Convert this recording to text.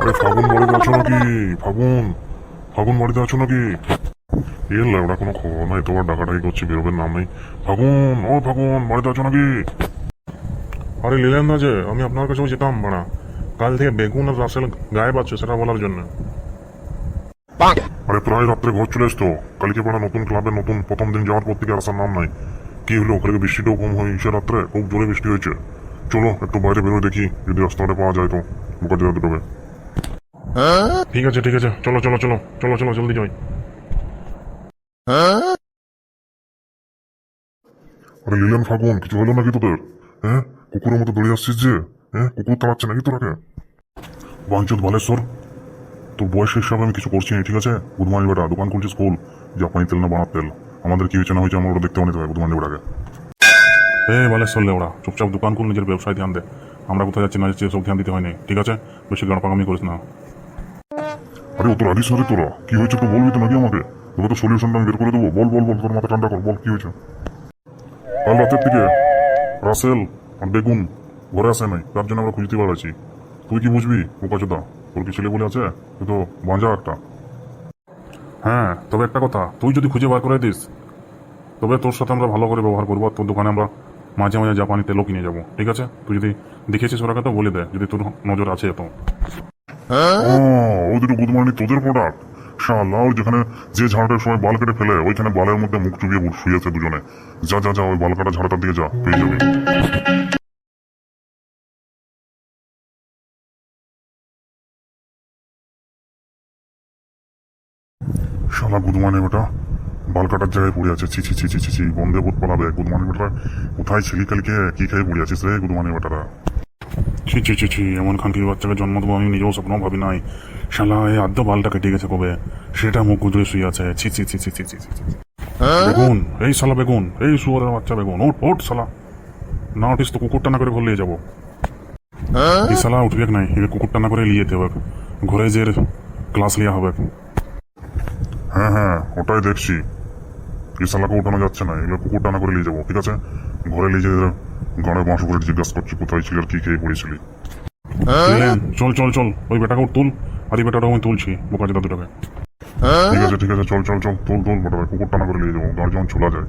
আরে ফাগুন বাড়িতে আছো নাকি? ফাগুন। ফাগুন বাড়িতে আছো নাকি? এর ওটা কোনো খবর নাই। তোমার ডাকাডাকি করছি, বেরোবের নাম নেই। ফাগুন, ও ফাগুন বাড়িতে আছো নাকি? আরে লিলেন না যে, আমি আপনার কাছেও যেতাম, বাড়া। কাল থেকে বেগুন আর রাসেল গায়ে পাচ্ছে সেটা বলার জন্য। আরে প্রায় রাত্রে ঘর চলে এসতো কালকে পড়া নতুন ক্লাবে নতুন প্রথম দিন যাওয়ার পর থেকে আসার নাম নাই? কি হলো কালকে বৃষ্টিটাও কম হয়েছে রাত্রে? খুব জোরে বৃষ্টি হয়েছে। চলো, একটু বাইরে বেরোয় দেখি, যদি রাস্তাঘাটে পাওয়া যায় তো। বোকা যেতে দুটোবে ঠিক আছে ঠিক আছে। চলো চলো চলো চলো চলো জলদি যাই। আরে লিলেন ফাগুন কিছু হলো নাকি তোদের? হ্যাঁ? কুকুরের মতো দৌড়ে আসছিস যে? হ্যাঁ? কুকুর তাড়াচ্ছে নাকি তোরাকে? বাঞ্চত বালেশ্বর তোর বয়সের হিসাবে আমি কিছু করছি না ঠিক আছে? গুদমানি বেটা দোকান খুলছিস খোল। জাপানি তেল না বানার তেল। আমাদের কি হয়েছে না হয়েছে আমরা ওটা দেখতে পানি দেবে গুদমানি বেটাকে। এ বালেশ্বর লে ওরা চুপচাপ দোকান খুল নিজের ব্যবসায় ধ্যান দে। আমরা কোথায় যাচ্ছি না যাচ্ছি সব ধ্যান দিতে হয়নি ঠিক আছে? বেশি গাড়পাকামি করিস না। আরে ও তো রাগিস না রে তোরা, কি হয়েছে তো বলবি তো নাকি আমাকে? তোকে তো সলিউশনটা আমি বের করে দেবো। বল বল বল, তোর মাথা ঠান্ডা কর, বল, কি হয়েছে? কাল রাতের দিকে রাসেল আর বেগুন ঘরে আসে নাই, তার জন্য আমরা খুঁজতে পারছি তুই কি বুঝবি, বোকাচোদা? তোর কি ছেলে বলে আছে? তুই তো বাঁজা একটা। হ্যাঁ তবে একটা কথা, তুই যদি খুঁজে বার করে দিস, তবে তোর সাথে আমরা ভালো করে ব্যবহার করব তোর দোকানে আমরা মাঝে মাঝে জাপানি তেলও কিনে যাব। ঠিক আছে? তুই যদি দেখেছিস ওরা তো বলে দে, যদি তোর নজর আছে তো ও ওই দুটো গুদমানি তোদের প্রোডাক্ট শালা, ওই যেখানে যে ঝাড়াটার সময় বাল কেটে ফেলে, ওইখানে বালের মধ্যে মুখ চুবিয়ে শুয়েছে দুজনে। যা যা যা, ওই বাল কাটা ঝাড়াটার দিকে যা, পেয়ে যাবি। শালা গুদমানি বেটা বাল কাটার জায়গায় পড়ে আছে। ছি ছি ছি ছি ছি বন্ধে বোধ পালাবে। গুদমানি বেটা কোথায় ছিলি কালকে? কি খেয়ে পড়ে আছিস রে গুদমানি বেটারা ছি ছি ছি ছি এমন খানকির বাচ্চাকে জন্ম দেবো আমি নিজেও স্বপ্ন ভাবি নাই। শালা এই আদ্য বালটা কেটে গেছে কবে? সেটা মুখ গুজরে শুয়ে আছে। ছি ছি ছি ছি ছি ছি হ্যাঁ? বেগুন এই শালা বেগুন এই শুয়ারের বাচ্চা বেগুন ওট ওট শালা। না উঠিস তো কুকুরটা না করে ঘর নিয়ে যাব। হ্যাঁ? এই শালা উঠবে নাই একে কুকুরটা না করে নিয়ে যেতে হবে। ঘরে যে ক্লাস লিয়া হবে। হ্যাঁ হ্যাঁ ওটাই দেখছি। এই শালাকে উঠানো যাচ্ছে না এগুলো কুকুরটা না করে নিয়ে যাব ঠিক আছে? ঘরে নিয়ে যেতে গানে বাঁশ করে জিজ্ঞাসা করছি কোথায় ছিল আর কি খেয়ে পড়েছিলি? চল চল চল ওই বেটাকে তুল। আর এই বেটাটাও আমি তুলছি বোকা যেটা দুটাকে ঠিক আছে ঠিক আছে চল চল চল তুল তুল বেটাকে কুকুরটা না করে নিয়ে যাব গাড়ি যখন চলা যায়।